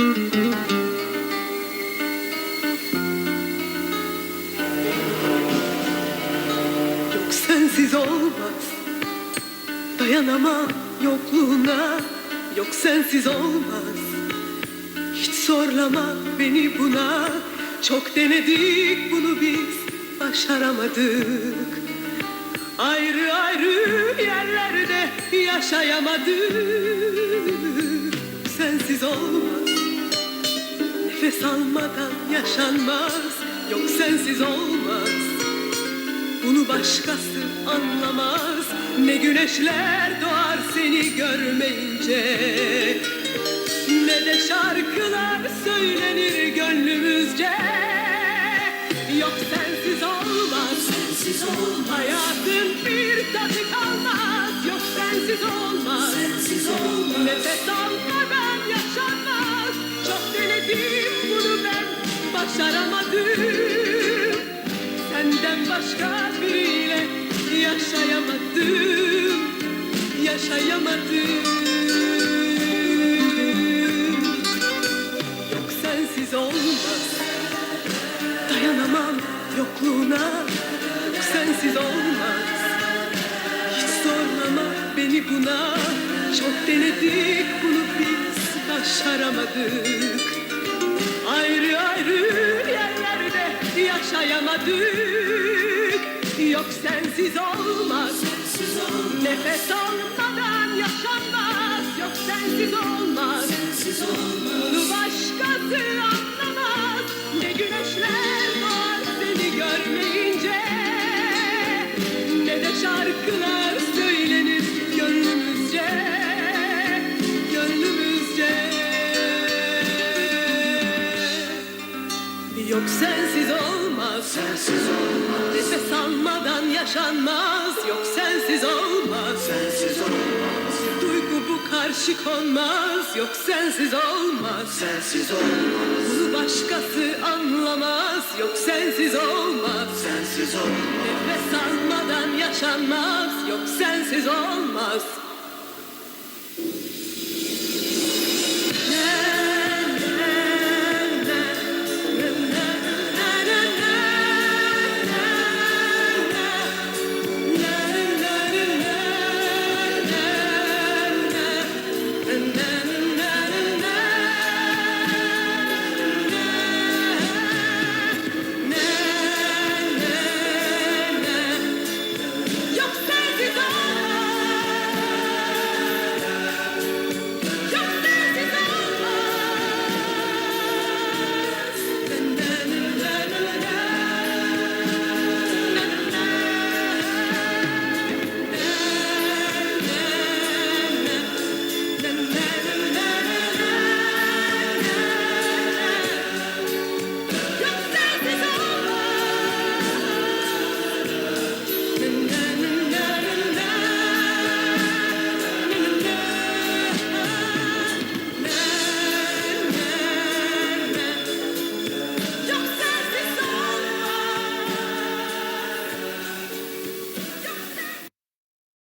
Yok sensiz olmaz. Dayanamam yokluğuna. Yok sensiz olmaz. Hiç zorlama beni buna. Çok denedik bunu biz. Başaramadık. Ayrı ayrı yerlerde yaşayamadık. Sensiz olmaz Nefes almadan yaşanmaz Yok sensiz olmaz. Bunu başkası anlamaz. Ne güneşler doğar seni görmeyince. Ne de şarkılar söylenir gönlümüzce. Yok sensiz olmaz. Sensiz olmaz, Hayatın bir tadı kalmaz. Yok sensiz olmaz. Sensiz olmaz, Nefes almadan başaramadım. Senden başka biriyle yaşayamadım. Yaşayamadım. Yok sensiz olmaz. Dayanamam yokluğuna. Yok sensiz olmaz. Hiç zorlama beni buna. Çok denedik bunu biz. Başaramadık yaşayamadık Yok sensiz olmaz. Nefes almadan yaşanmaz. Yok sensiz olmaz sensiz olmaz, başkası Yok. Sensiz olmaz. Sensiz olmaz, Nefes almadan yaşanmaz. Yok sensiz olmaz. Sensiz olmaz, Duygu bu karşı konmaz. Yok sensiz olmaz. Sensiz olmaz, Bunu başkası anlamaz. Yok sensiz olmaz. Sensiz olmaz, Nefes almadan yaşanmaz. Yok sensiz olmaz